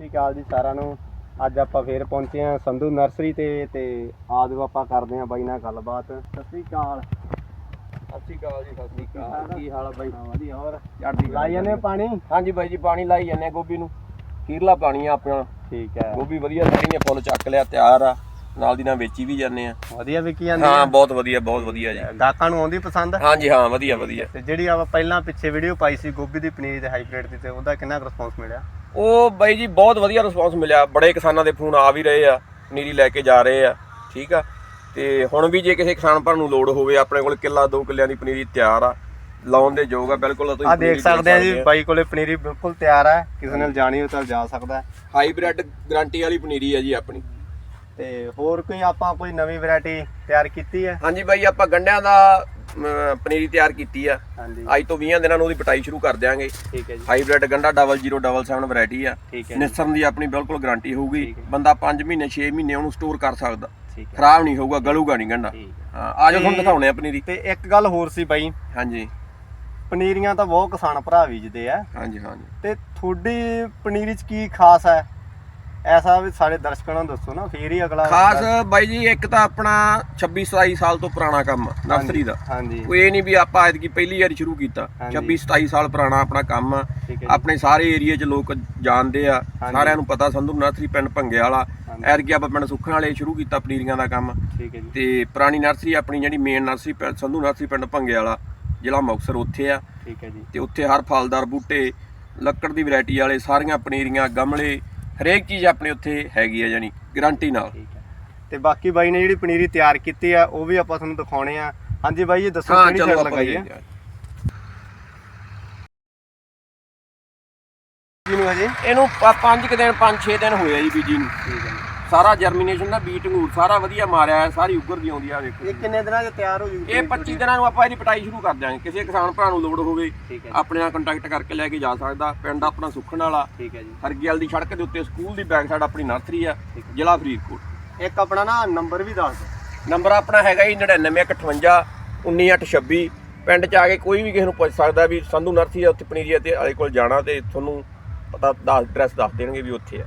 ਸਤਿ ਸ਼੍ਰੀ ਅਕਾਲ ਜੀ ਸਾਰਿਆਂ ਨੂੰ। ਅੱਜ ਆਪਾਂ ਫੇਰ ਪਹੁੰਚੇ ਹਾਂ ਸੰਧੂ ਨਰਸਰੀ ਤੇ ਤੇ ਆਜੋ ਆਪਾਂ ਕਰਦੇ ਹਾਂ ਬਾਈ ਨਾਲ ਗੱਲਬਾਤ। ਸਤਿ ਸ਼੍ਰੀ ਅਕਾਲ। ਸਤਿ ਸ਼੍ਰੀ ਅਕਾਲ ਜੀ ਸਤਿ ਸ਼੍ਰੀ ਅਕਾਲ। ਕੀ ਹਾਲ ਆ ਬਾਈ? ਵਧੀਆ ਹੋਰ? ਚੜ੍ਹਦੀ ਲਾਈ ਜਾਂਦੇ ਪਾਣੀ? ਹਾਂਜੀ ਬਾਈ ਜੀ ਪਾਣੀ ਲਾਈ ਜਾਂਦੇ ਆ ਗੋਭੀ ਨੂੰ। ਖੀਰਲਾ ਪਾਣੀ ਆ ਆਪਣਾ। ਠੀਕ ਹੈ। ਗੋਭੀ ਵਧੀਆ ਸਾਰੀਆਂ ਫੁੱਲ ਚੱਕ ਲਿਆ ਤਿਆਰ ਆ। ਨਾਲ ਦੀ ਨਾਲ ਵੇਚੀ ਵੀ ਜਾਂਦੇ ਆ ਵਧੀਆ ਵਿਕੀ ਜਾਂਦੀ ਹਾਂ ਹੈ ਬਹੁਤ ਵਧੀਆ ਬਹੁਤ ਵਧੀਆ ਜੀ। ਗਾਹਕਾਂ ਨੂੰ ਆਉਂਦੀ ਪਸੰਦ? ਹਾਂਜੀ ਹਾਂ ਵਧੀਆ ਵਧੀਆ। ਤੇ ਜਿਹੜੀ ਆਪਾਂ ਪਹਿਲਾਂ ਪਿੱਛੇ ਵੀਡੀਓ ਪਾਈ ਸੀ ਗੋਭੀ ਦੀ ਪਨੀਰ ਦੇ ਹਾਈਬ੍ਰਿਡ ਦੀ ਤੇ ਉਹਦਾ ਕਿੰਨਾ ਰਿਸਪੌਂਸ ਮਿਲਿਆ? ਉਹ ਬਾਈ ਜੀ ਬਹੁਤ ਵਧੀਆ ਰਿਸਪੌਂਸ ਮਿਲਿਆ। ਬੜੇ ਕਿਸਾਨਾਂ ਦੇ ਫੋਨ ਆ ਵੀ ਰਹੇ ਆ ਨੀਰੀ ਲੈ ਕੇ ਜਾ ਰਹੇ ਆ ਠੀਕ ਆ? ਤੇ ਹੁਣ ਵੀ ਜੇ ਕਿਸੇ ਕਿਸਾਨ ਭਰਾ ਨੂੰ ਲੋੜ ਹੋਵੇ ਆਪਣੇ ਕੋਲ ਕਿੱਲਾ ਦੋ ਕਿੱਲਿਆਂ ਦੀ ਪਨੀਰੀ ਤਿਆਰ ਆ ਲਾਉਣ ਦੇ ਯੋਗ ਆ ਬਿਲਕੁਲ ਤੁਸੀਂ ਆ ਦੇਖ ਸਕਦੇ ਆ ਜੀ ਬਾਈ ਕੋਲੇ ਪਨੀਰੀ ਬਿਲਕੁਲ ਤਿਆਰ ਹੈ ਕਿਸੇ ਨੇ ਜਾਣੀ ਹੋ ਤਾਂ ਜਾ ਸਕਦਾ। ਹਾਈਬ੍ਰਿਡ ਗਾਰੰਟੀ ਵਾਲੀ ਪਨੀਰੀ ਆ ਜੀ ਆਪਣੀ। ਤੇ ਹੋਰ ਕੋਈ ਆਪਾਂ ਕੋਈ ਨਵੀਂ ਵੈਰਾਈਟੀ ਤਿਆਰ ਕੀਤੀ ਹੈ? ਹਾਂਜੀ ਬਾਈ ਆਪਾਂ ਗੰਡਿਆਂ ਦਾ ਪਨੀਰੀ ਤਿਆਰ ਕੀਤੀ ਆ। ਹਾਂਜੀ। ਅੱਜ ਤੋਂ 20 ਦਿਨਾਂ ਨੂੰ ਉਹਦੀ ਪਟਾਈ ਸ਼ੁਰੂ ਕਰ ਦਿਆਂਗੇ। ਠੀਕ ਹੈ ਜੀ। ਹਾਈਬ੍ਰਿਡ ਗੰਡਾ 0077 ਵੈਰਾਈਟੀ ਆ। ਨਿਸਰਨ ਦੀ ਆਪਣੀ ਬਿਲਕੁਲ ਗਾਰੰਟੀ ਹੋਊਗੀ। ਬੰਦਾ 5 ਮਹੀਨੇ 6 ਮਹੀਨੇ ਉਹਨੂੰ ਸਟੋਰ ਕਰ ਸਕਦਾ। ਖਰਾਬ ਨਹੀਂ ਹੋਊਗਾ ਗਲੂਗਾ ਨਹੀਂ ਗੰਡਾ ਆਜੋ ਤੁਹਾਨੂੰ ਦਿਖਾਉਣੇ ਆ ਪਨੀਰੀ ਤੇ ਇੱਕ ਗੱਲ ਹੋਰ ਸੀ ਬਾਈ। ਹਾਂਜੀ। ਪਨੀਰੀਆਂ ਤਾਂ ਬਹੁਤ ਕਿਸਾਨ ਭਰਾ ਬੀਜਦੇ ਆ। ਹਾਂਜੀ ਹਾਂਜੀ। ਤੇ ਤੁਹਾਡੀ ਪਨੀਰੀ 'ਚ ਕੀ ਖਾਸ ਹੈ? ਐਸਾ ਵੀ ਸਾਡੇ ਦਰਸ਼ਕਾਂ ਨੂੰ ਦੱਸੋ ਨਾ ਫੇਰ ਹੀ ਅਗਲਾ ਖਾਸ ਬਾਈ ਜੀ ਇੱਕ ਤਾਂ ਆਪਣਾ 26 27 ਸਾਲ ਤੋਂ ਪੁਰਾਣਾ ਕੰਮ ਆ ਨਰਸਰੀ ਦਾ। ਹਾਂਜੀ। ਕੋਈ ਇਹ ਨਹੀਂ ਵੀ ਆਪਾਂ ਐਤਕੀ ਪਹਿਲੀ ਵਾਰੀ ਸ਼ੁਰੂ ਕੀਤਾ। ਹਾਂਜੀ। 26 27 ਸਾਲ ਪੁਰਾਣਾ ਆਪਣਾ ਕੰਮ ਆ। ਆਪਣੇ ਸਾਰੇ ਏਰੀਆ 'ਚ ਲੋਕ ਜਾਣਦੇ ਆ। ਸਾਰਿਆਂ ਨੂੰ ਪਤਾ ਸੰਧੂ ਨਰਸਰੀ ਪਿੰਡ ਭੰਗੇ ਵਾਲਾ। ਐਤਕੀ ਆਪਾਂ ਪਿੰਡ ਸੁੱਖਣ ਵਾਲੇ ਸ਼ੁਰੂ ਕੀਤਾ ਪਨੀਰੀਆਂ ਦਾ ਕੰਮ। ਠੀਕ ਹੈ ਜੀ। ਤੇ ਪੁਰਾਣੀ ਨਰਸਰੀ ਆਪਣੀ ਜਿਹੜੀ ਮੇਨ ਨਰਸਰੀ ਸੰਧੂ ਨਰਸਰੀ ਪਿੰਡ ਭੰਗੇ ਵਾਲਾ ਜ਼ਿਲ੍ਹਾ ਮੁਕਤਸਰ ਉੱਥੇ ਆ। ਠੀਕ ਹੈ ਜੀ। ਤੇ ਉੱਥੇ ਹਰ ਫਲਦਾਰ ਬੂਟੇ ਲੱਕੜ ਦੀ ਵੈਰਾਈਟੀ ਵਾਲੇ ਸਾਰੀਆਂ ਪਨੀਰੀਆਂ ਗਮਲੇ ਹਰੇਕ ਚੀਜ਼ ਆਪਣੇ ਉੱਥੇ ਹੈਗੀ ਆ ਜਾਨੀ ਗਾਰੰਟੀ ਨਾਲ। ਤੇ ਬਾਕੀ ਬਾਈ ਨੇ ਜਿਹੜੀ ਪਨੀਰੀ ਤਿਆਰ ਕੀਤੀ ਆ ਉਹ ਵੀ ਆਪਾਂ ਤੁਹਾਨੂੰ ਦਿਖਾਉਣੇ ਆ। ਹਾਂਜੀ ਬਾਈ ਇਹ ਦੱਸੋ ਕਿਹੜੀ ਆਪਾਂ ਲਗਾਈ ਦੇਖਦੇ ਹਾਂ। ਜਿਹਨੂੰ ਹਜੇ ਇਹਨੂੰ ਪ- ਪੰਜ ਕੁ ਦਿਨ 5-6 ਦਿਨ ਹੋਏ ਆ ਜੀ ਬੀਜੀ ਨੂੰ। ਠੀਕ ਹੈ। ਸਾਰਾ ਜਰਮੀਨੇਸ਼ਨ ਦਾ ਬੀਟ ਅੰਗੂਰ ਸਾਰਾ ਵਧੀਆ ਮਾਰਿਆ ਹੈ ਸਾਰੀ ਉੱਗਰ ਦੀ ਆਉਂਦੀ ਆ ਵੇਖੋ ਇਹ ਕਿੰਨੇ ਦਿਨਾਂ 'ਚ ਤਿਆਰ ਹੋ ਜੂ ਇਹ 25 ਦਿਨਾਂ ਨੂੰ ਆਪਾਂ ਇਹਦੀ ਪਟਾਈ ਸ਼ੁਰੂ ਕਰ ਦਿਆਂਗੇ। ਕਿਸੇ ਕਿਸਾਨ ਭਰਾ ਨੂੰ ਲੋੜ ਹੋਵੇ ਆਪਣੇ ਨਾਲ ਕੰਟੈਕਟ ਕਰਕੇ ਲੈ ਕੇ ਜਾ ਸਕਦਾ। ਪਿੰਡ ਆਪਣਾ ਸੁੱਖਣ ਵਾਲਾ। ਠੀਕ ਹੈ ਜੀ। ਹਰਗਿਆਲ ਦੀ ਸੜਕ ਦੇ ਉੱਤੇ ਸਕੂਲ ਦੀ ਬੈਕ ਸਾਈਡ ਆਪਣੀ ਨਰਸਰੀ ਆ ਜ਼ਿਲ੍ਹਾ ਫਰੀਦਕੋਟ। ਇੱਕ ਆਪਣਾ ਨਾ ਨੰਬਰ ਵੀ ਦੱਸ ਨੰਬਰ ਆਪਣਾ ਹੈਗਾ ਜੀ 9958 19826 ਪਿੰਡ ਚ ਆ ਕੇ ਕੋਈ ਵੀ ਕਿਸੇ ਨੂੰ ਪੁੱਛ ਸਕਦਾ ਵੀ ਸੰਧੂ ਨਰਸਰੀ ਆ ਉੱਥੇ ਪਨੀਰੀਆ ਤੇ ਵਾਲੇ ਕੋਲ ਜਾਣਾ ਤੇ ਤੁਹਾਨੂੰ ਪਤਾ ਦੱਸ ਐਡਰੈਸ ਦੱਸ ਦੇਣਗੇ ਵੀ ਉੱਥੇ ਆ।